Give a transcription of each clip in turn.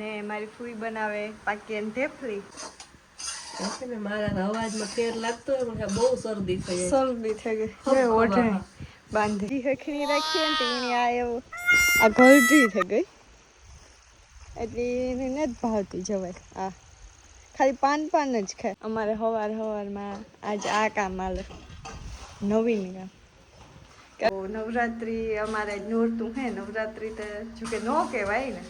ને મારી ફૂઈ બનાવે પાકી અને થેપલી. મારા અવાજમાં ફેર લાગતો હોય બહુ શરદી થઈ શરદી થઈ ગઈ. હવે બાંધી. હખણી રાખીએ ને તો આ એવું આ ગળઢી થઈ ગઈ. એટલે એને નથી ભાવતી જવાય. આ ખાલી પાન પાન જ ખાય અમારે હવાર હવારમાં આજ આ કામ આલે. નવીન કામ. નવરાત્રી અમારે નોરતું હે. નવરાત્રી તો જોકે નો કહેવાય ને.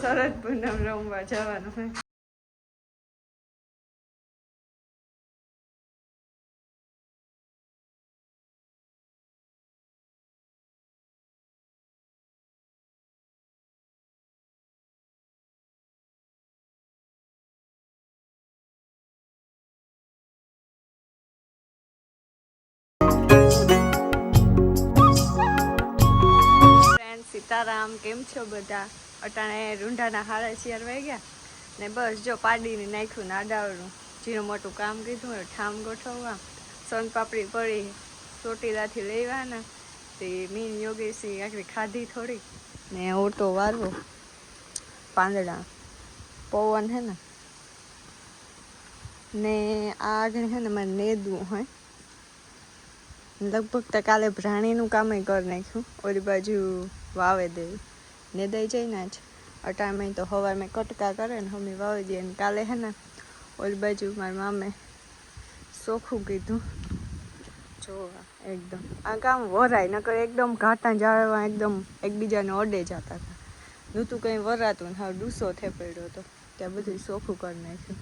શરદ પૂનમ રમવા જવાનું હે સીતારામ, કેમ છો બધા? અટાણે રૂંઢાના હાડા શિયાર વાઈ ગયા ને બસ જો પાડીને નાખ્યું ને આડાવડું. જીનું મોટું કામ કીધું ઠામ ગોઠવવા. સોન પાપડી પડી, ચોટીલાથી લેવાના. તે મીન યોગેશી આખરી ખાધી થોડી ને ઓટો વારવો પાંદડા, પવન હે ને? ને આગળ છે ને મારે નેદવું હોય. લગભગ તો કાલે ભ્રાણીનું કામે કરી નાખ્યું. ઓલી બાજુ વાવે દે ને દઈ જઈને જ. અટાણે તો હવાર મેં કટકા કરે ને મમ્મી વાવી દઈએ ને કાલે હે ને ઓલી બાજુ મારા મામે ચોખ્ખું કીધું. જોવા, એકદમ. આ કામ વરાય, નકર એકદમ ઘાટા જાળવા એકદમ એકબીજાને અડે જતા હતા. નહોતું કંઈ વરાતું ને હા ડૂસો થેપડ્યો હતો. ત્યાં બધું ચોખ્ખું કરી નાખ્યું.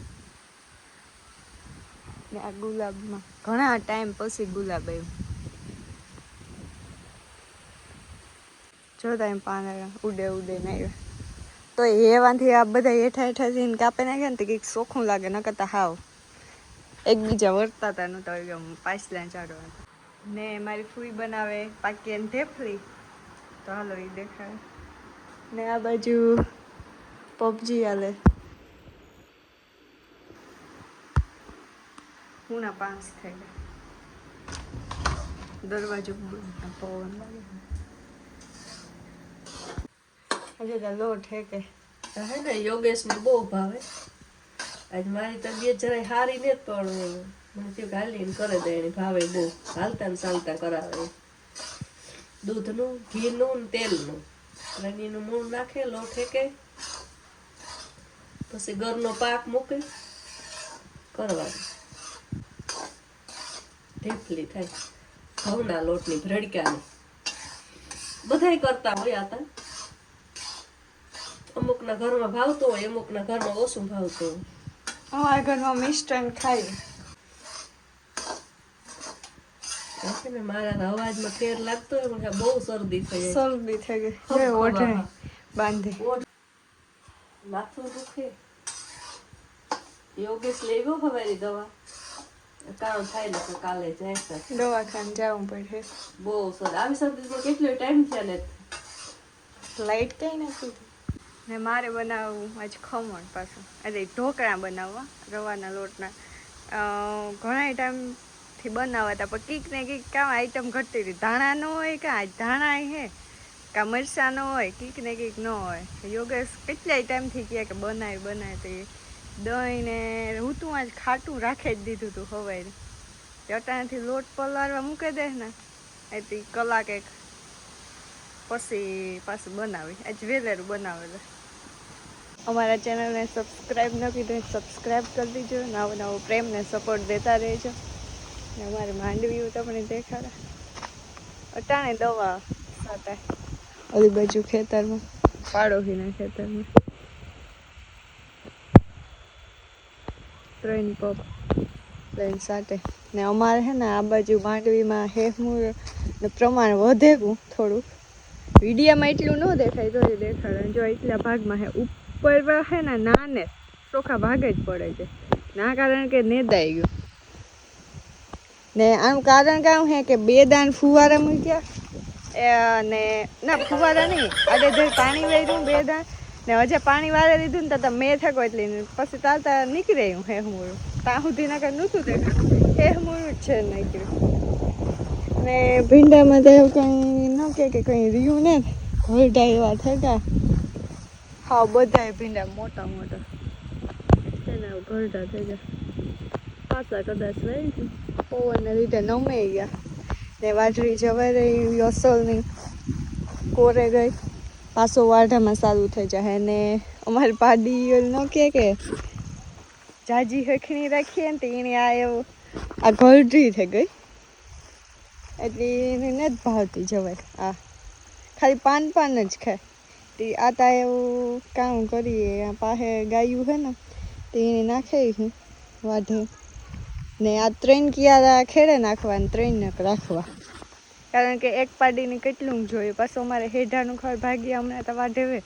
ને આ ગુલાબમાં ઘણા ટાઈમ પછી ગુલાબ આવ્યું. જોતા એમ પાના ઉડે ઉડે ને આવ્યા તો એવાથી આ બધા હેઠા હેઠા જઈને કાપી નાખ્યા ને તો કંઈક સોખું લાગે ન કરતા હાવ. એકબીજા વર્તા હતા નહોતા એમ પાછલા ચાડવા ને મારી ફૂઈ બનાવે પાકી અને ઢેફલી તો હાલો એ દેખાય. ને આ બાજુ પબજી હાલે. હુંના પાંચ થઈ ગયા. દરવાજો પવન લાગે. હજુ તો લોટ હે કે હે ને, યોગેશને બહુ ભાવે. આજ મારી તબિયત જરાય સારી ને પણ મને થયું કરે દે ભાવે બહુ. હાલતા ચાલતા કરાવે. દૂધનું, ઘીનું તેલનું. રણીનું મૂળ નાખે લોટ હેકે પછી ઘરનો પાક મૂકે કરવાનું. ઢેફલી થાય. ઘઉંના લોટની ભરડકાની બધાય કરતા હોય આતા અમુકના ઘરમાં ભાવતો હોય અમુકના ઘરમાં ઓછું ભાવતો હોય. અમારા ઘરમાં મિષ્ટાન ખાય છે ને મારા અવાજમાં ફેર લાગતો હોય મને બહુ શરદી થઈ શરદી થઈ ગઈ. હવે બાંધી. માથું દુખે. યોગેશ લેવો હવેની દવા. કામ થાય ને તો કાલે જાય દવાખાને જવું પડે. બહુ સર આવી શરદીમાં કેટલો ટાઈમ થયા ને? લાઈટ કઈ નથી. ને મારે બનાવવું આજ ખમણ પાછું. એટલે ઢોકળા બનાવવા, રવાના લોટના. ઘણા ટાઈમથી બનાવતા પણ કીક ને કીક કામ આઈટમ ઘટતી હતી. ધાણા ન હોય કાં ધાણા હે, કાં મરચાં ન હોય, કીક ને કીક ન હોય. યોગેશ કેટલાય ટાઈમથી કહે કે બનાય બનાય તો એ દહીં ને હું તું આજ ખાટું રાખી જ દીધું હતું હવારે. અટાણાથી લોટ પલાળવા મૂકી દે ને. એટલે કલાક એક પછી પાછું બનાવી. આજ વેલેરું બનાવેલું. અમારા ચેનલને સબસ્ક્રાઈબ ન કીધું સબસ્ક્રાઈબ કરી દીજો. નવો નવો પ્રેમને સપોર્ટ દેતા રહેજો. ને અમારે માંડવી તમને દેખાડે. અટાણે દવા સાથે. ઓલી બાજુ ખેતરમાં, પાડોશીના ખેતરમાં. ત્રણ પગ ત્રણ સાથે. ને અમારે છે ને આ બાજુ માંડવીમાં હેમુર પ્રમાણ વધેવું થોડુંક. વિડીયામાં એટલું ન દેખાય, તો એ દેખાડે. જો એટલા ભાગમાં હે, ઉપર હે ને, નાને ચોખા ભાગે જ પડે છે. ના કારણ કે નેદાઈ ગયું. ને આનું કારણ કામ હે કે બે દાન ફુવારા મૂક્યા અને ના ફુવારા નહીં આડેધડ પાણી વેર્યું બે દાન ને હજે પાણી વારે દીધું ને તો મેં થકો એટલે પછી તાતા નીકળે હું હે હું. ત્યાં સુધી ના નહોતું દેખાતું હે હું જ છે નીકળ્યું ને ભીંડામાં તો એવું કંઈ ન કે કે કંઈ રહ્યું ને. ઘરડા એવા થતા. હા, બધાય ભીંડા મોટા મોટા. એના ઘરડા થઈ ગયા. પાછા કદાચ રહી પવનને લીધે નમાઈ ગયા. ને વાટડી જવાઈ રહી, અસલની કોરે ગઈ. પાછો વાઢામાં સારું થઈ જાય. ને અમારી પાડી ન કે કે જાજી હખણી રાખીએ ને તો એને આ એવું, આ ઘરડી થઈ ગઈ. એટલે એને નથી ભાવતી જવાય આ, ખાલી પાન પાન જ ખાય. તે આ તા એવું કામ કરીએ, આ પાસે ગાયું છે ને, તે એને નાખે છે વાઢે. ને આ ત્રણ કિયારા ખેડે નાખવા ને ત્રણ રાખવા. કારણ કે એક પાડીને કેટલું જોઈએ. પાછું અમારે હેઢાનું ખર ભાગી હમણાં તો વાઢેવે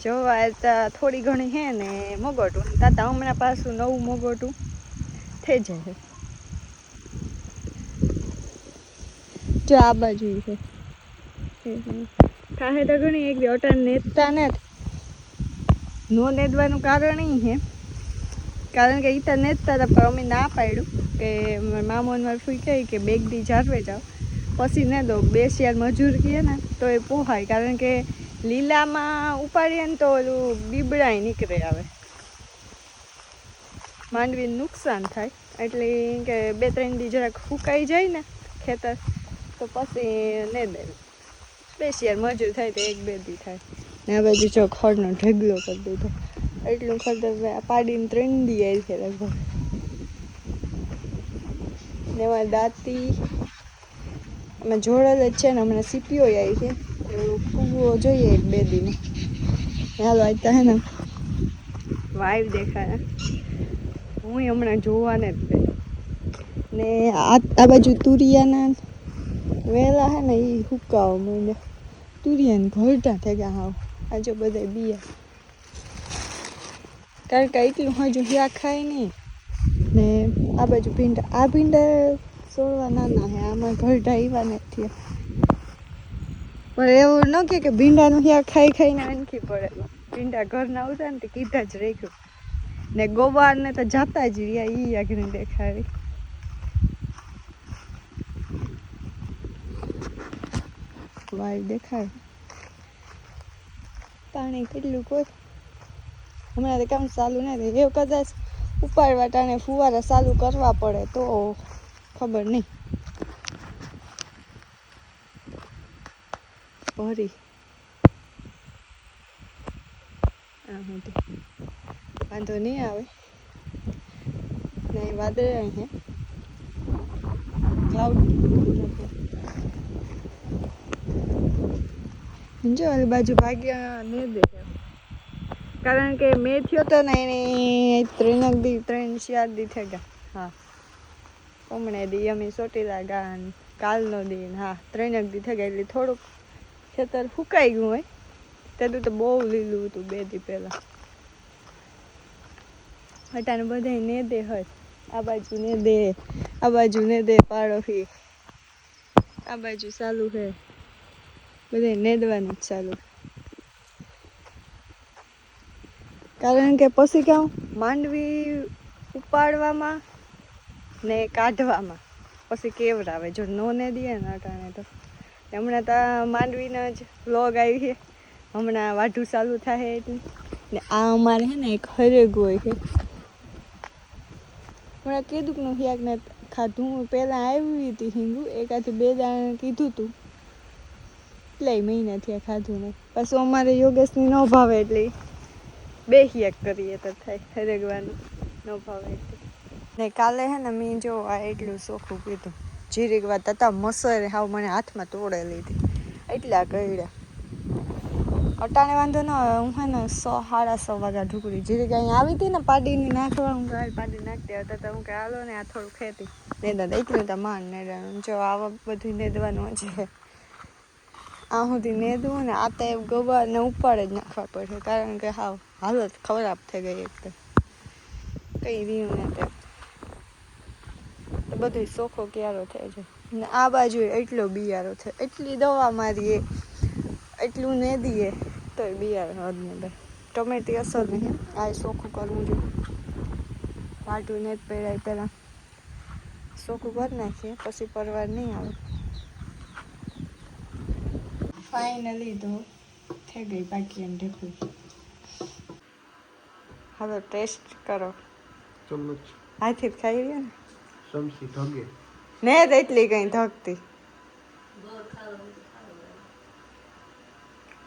જોવા થોડી ઘણી હે ને મગોટું. તાતા હમણાં પાછું નવું મગોટું થઈ જાય. જો આ બાજુ છે. કાહે તો ઘણી એક અટાણ નેતા નથી. નો નેદવાનું કારણ એ છે કારણ કે ઈતા નેતતા હતા, પણ અમે ના પાડ્યું કે મામો મારી ફૂઈ કહી કે બેગ દી જારવે જાઓ. પછી ને દો બે શિયાળ મજૂર કહીએ ને, તો એ પોહાય. કારણ કે લીલામાં ઉપાડીએ ને તો ઓલું બીબડાય નીકળે આવે. માંડવીને નુકસાન થાય. એટલે કે બે ત્રણ દી જરાક ફૂંકાઈ જાય ને ખેતર. તો પછી ને દે. શિયાર મજૂર થાય તો એક બે દી થાય. ને આ બાજુ જો ખડનો ઢગલો કરી દીધો. એટલું ખડ પાડીને ત્રણ દી આવી છે લગભગ. ને એમાં દાંતી અમે જોડેલ જ છે ને હમણાં સીપીઓ આવી છે. એવું કૂવો જોઈએ એક બે દીનો. હાલો આવતા હે ને વાઈવ દેખાય. હું હમણાં જોવાને જ ને આ બાજુ તુરિયાના વેલા હે એ હુકાવા માંડ્યા. તુરિયાને ઘરટા થઈ ગયા આજે બધા બીયા. કારણ એટલું હજુ હિયા ખાય નહીં ને આ બાજુ ભીંડા, આ ભીંડા સોળવા નાના હે, આમાં ઘરડા એવા નથી પણ એવું ન કે ભીંડાનું હિયા ખાઈ ખાઈને આનખી પડે. ભીંડા ઘરના ઉતા ને કીધા જ રાખ્યું. ને ગોવાડને તો જાતા જ રહ્યા એ આગળ દેખાડી. વાય દેખાય. પાણી કેટલું કોઈ? હમણાં તો કામ ચાલુ નથી એવું કદાચ ઉપાડવા ટાણે ફુવારા ચાલુ કરવા પડે તો ખબર નહીં. ભરી. વાંધો નહીં આવે. નહીં વાદળ અહીંયા ક્લાઉડ જો ઓલી બાજુ ભાગ્યા ને દેખાય કારણ કે મેં થયો તો ને એને ત્રણ દી, ત્રણ ચાર દી થઈ ગયા. હા. હમણે દી અમે ચોટીલા ગાન કાલનો દી હા, ત્રણ દી થઈ ગયા. એટલે થોડુંક ખેતર ફૂકાઈ ગયું હોય. તેનું તો બહુ લીલું હતું બે દી પહેલાં. હટાને બધા ને દે હોય. આ બાજુ ને દે, આ બાજુ ને દે પાડો આ બાજુ ચાલુ છે. બધે નેદવાનું ચાલુ. કારણ કે પછી કેવું માંડવી ઉપાડવામાં ને કાઢવામાં. પછી કેવડાવે જો નો ને દે ને અટાણે તો. હમણાં તો માંડવીના જ વ્લોગ આવી છે. હમણાં વાઢું ચાલુ થાય એટલે. ને આ અમારે છે ને એક હરેગ હોય છે. હમણાં કીધું કે નું ને ખાધું. હું પહેલાં આવી હતી હિંગુ. એકાથી બે દાણા કીધું તું. કેટલાય મહિના થયા ખાધું ને પાછું અમારે યોગેશની ન ભાવે એટલે બે હિયક કરીએ તો થાય હરેગવાનું ન ભાવે એટલે. ને કાલે હે ને મેં જો આ એટલું ચોખ્ખું કીધું. જીરીક વાત હતા મસરે હાવ મને હાથમાં તોડે લીધી. એટલા કર્યા. અટાણે વાંધો ન હું હે ને સો, સાડા સો વાગ્યા ઢુકડી જીરીક અહીંયા આવી હતી ને પાડીની નાખવા, હું ગાય પાડી નાખતી હતા. તો હું કે હાલો ને, આ થોડું ખેતી. નેદા એટલું તો માન નેદાનું જો આવા બધું નેદવાનું છે આ સુધી નેદવું ને આ તો એ ને ઉપાડ જ નાખવા પડશે કારણ કે હાવ હાલત ખરાબ થઈ ગઈ એક તો. કઈ રહ્યું ને તે બધું ચોખ્ખો ક્યારો થાય છે ને આ બાજુ એટલો બિયારો છે. એટલી દવા મારીએ, એટલું ને દઈએ, તોય બિયારો હદ ને ભાઈ ટમેટી અસર નહીં. આ ચોખ્ખું કરવું જોઈએ વાટું ને જ પહેરાય પહેલાં. ચોખ્ખું કરી નાખીએ, પછી પરવાર નહીં આવે. ફાઇનલી તો થઈ ગઈ બાકી એમ ઢેકું હવે ટેસ્ટ કરો ચમચ હાથી જ ખાઈ રહ્યા ને ચમચી ધગે ને જ એટલી કઈ ધકતી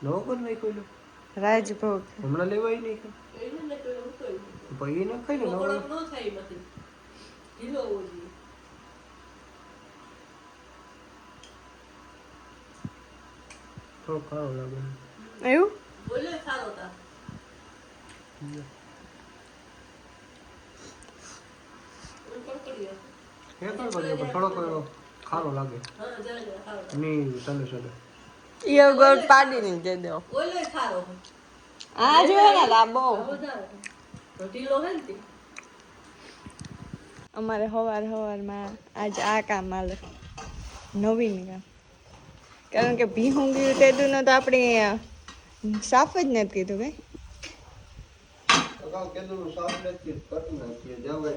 નો. નવો પણ નાખ્યો રાજભોગ હમણાં લેવાય નહીં કોઈ. પછી ન ખાઈ ને નવો કડક ન થાય એમાંથી. ઢીલો હોવો જોઈએ. થોડો ખારો લાગે એવું બોલે ખારો તા. ખારો લાગે. નહીં સલે સલે ઈયો ગોળ પાડી નહીં દે દો. ઓલોય ખારો. આ જો ને લાંબો. આ ઢીલો ને અમારે હવાર હવારમાં આજ આ કામ આલે. નવીન કામ. કારણ કે ભીહું ગયું તેદું તો આપણે સાફ જ નથી કીધું ભાઈ. જવાય.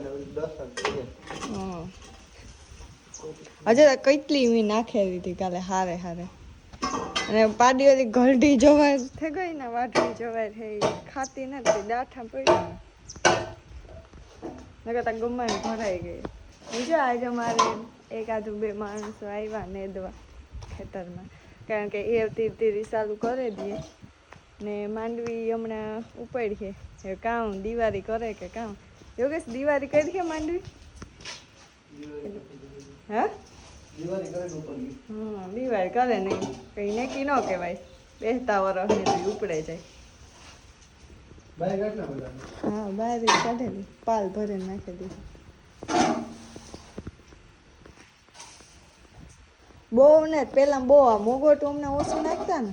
હજુ તો કેટલી મી નાખેલી હતી કાલે હારે હારે. અને પાડી ઘરડી ગલઢી થઈ ગઈ ને વાટલી જવાર થઈ. ખાતી નથી દાઠા પડી નકર તો ગમાને ભરાઈ ગઈ બીજો આજે અમારે એકાદું બે માણસો આવ્યા નેદવા ખેતરમાં કારણ કે એ તીર તીરી ચાલુ કરી દઈએ ને માંડવી હમણાં ઉપાડીએ એ કામ દિવાળી કરે કે કામ યોગેશ દિવાળી કરી છે માંડવી હા દિવાળી કરે ઉપર ગઈ હા દિવાળી કરે નહીં કઈ નક્કી ન કહેવાય બેસતા વરસની તો ઉપડે જાય બાય કેટલા બધા હા બહાર કાઢેલી પાલ ભરીને નાખી બહુ ને પેલા બહુ આ મોગોટું અમને ઓછું નાખતા ને?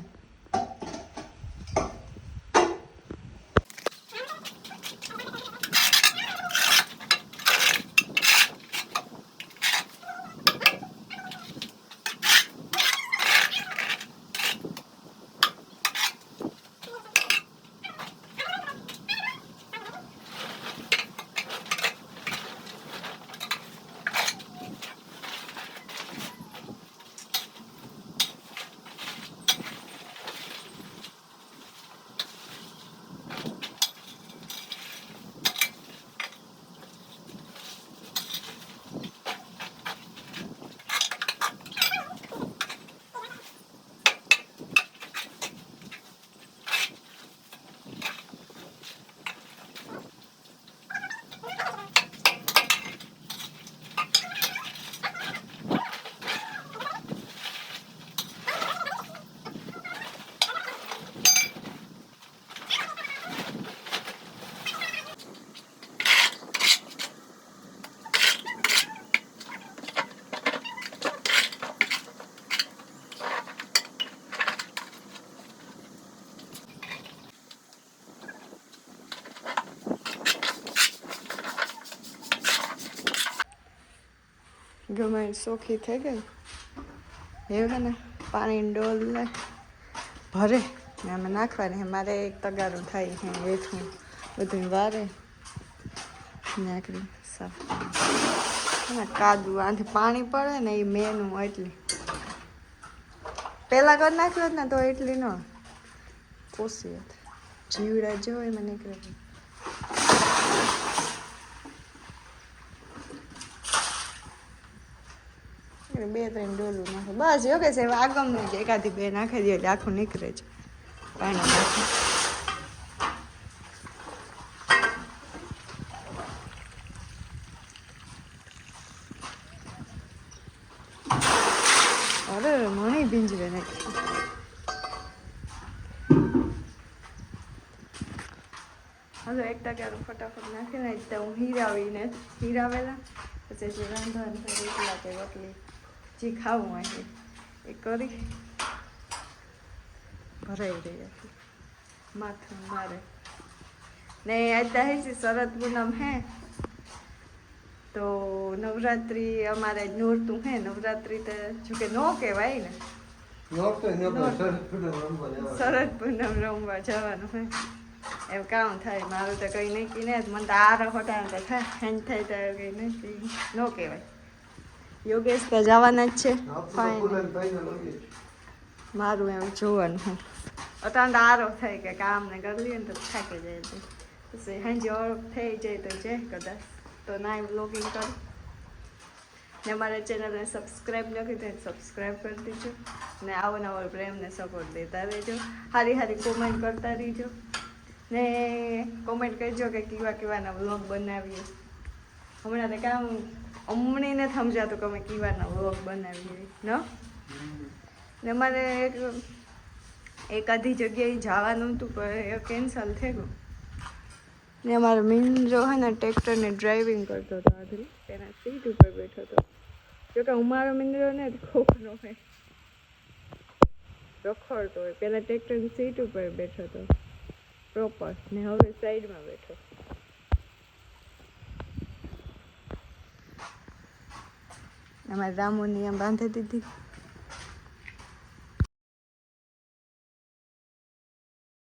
એ સોખી થઈ ગઈ? એવું ને પાણીની ડોલ લે ભરે. ને અમે નાખવાની મારે એક તગારું થાય છે હેઠું બધું વારે. નાખડી સાફ ને કાદુ આથી પાણી પડે ને એ મેનું એટલી. પહેલાં કરી નાખ્યો ને તો એટલી ન. પોસી હતી. જીવડા જેવો એમાં નીકળે. એટલે બે, ત્રણ ડોલું નાખે. બસ યોગે છે આગમનું જ એકાદી બે નાખી દે એટલે આખું નીકળે છે. પાણી નાખે. અરે, મણી ભીંજવે નાખી હવે એક ટકાનું ફટાફટ નાખીને તો હું હીરાવીને હીરાવેલા. પછી જે રાંધવાનું રોટલા કે રોટલી. જે ખાવું હોય એ કરી. ભરાઈ રહી હતી. માથું મારે. ને અત્યારે છે શરદ પૂનમ હે. તો નવરાત્રિ અમારે નોરતું હે. નવરાત્રિ તો જોકે ન કહેવાય ને. શરદ પૂનમ રમવા જવાનું. હે. એવું કામ થાય. મારું તો કંઈ નહીં નહીં મને તો આ રહોટા તો થાય. હેન્ડ થાય તો કંઈ નહીં ન કહેવાય. યોગેશ તો જવાના જ છે. મારું એમ જોવાનું હું. અત્યારે તો આરો થાય કે કામ ને કરી લઈએ ને તો થાકી જાય છે. પછી સાંજે ઓફ થઈ જાય તો જે કદાચ. તો ના બ્લોગિંગ કરું. ને મારા ચેનલને સબસ્ક્રાઈબ નથી થાય સબસ્ક્રાઈબ કરી દેજો. ને આવો નવો પ્રેમને સપોર્ટ દેતા રહેજો. સારી સારી કોમેન્ટ કરતા રહીજો. ને કોમેન્ટ કરજો કે કેવા કેવાના વ્લોગ બનાવીએ. હમણાં તો કામ અમણી ને સમજાતું કે અમે કેવાના વ્લોગ બનાવીએ. ન? ને મારે એક એક આધી જગ્યાએ જવાનું હતું, પણ એ કેન્સલ થઈ ગયું. ને અમારો મિન્દ્રો હે ને ટ્રેક્ટરને ડ્રાઇવિંગ કરતો હતો આધુ તેના સીટ ઉપર બેઠો હતો. જોકે અમારો મિન્દ્રો ને ખોખરો હોય રખડતો હોય. પહેલાં ટ્રેક્ટરની સીટ ઉપર બેઠો હતો. પ્રોપર ને હવે સાઈડમાં બેઠો. અમારે રામુની આમ બાંધી દીધી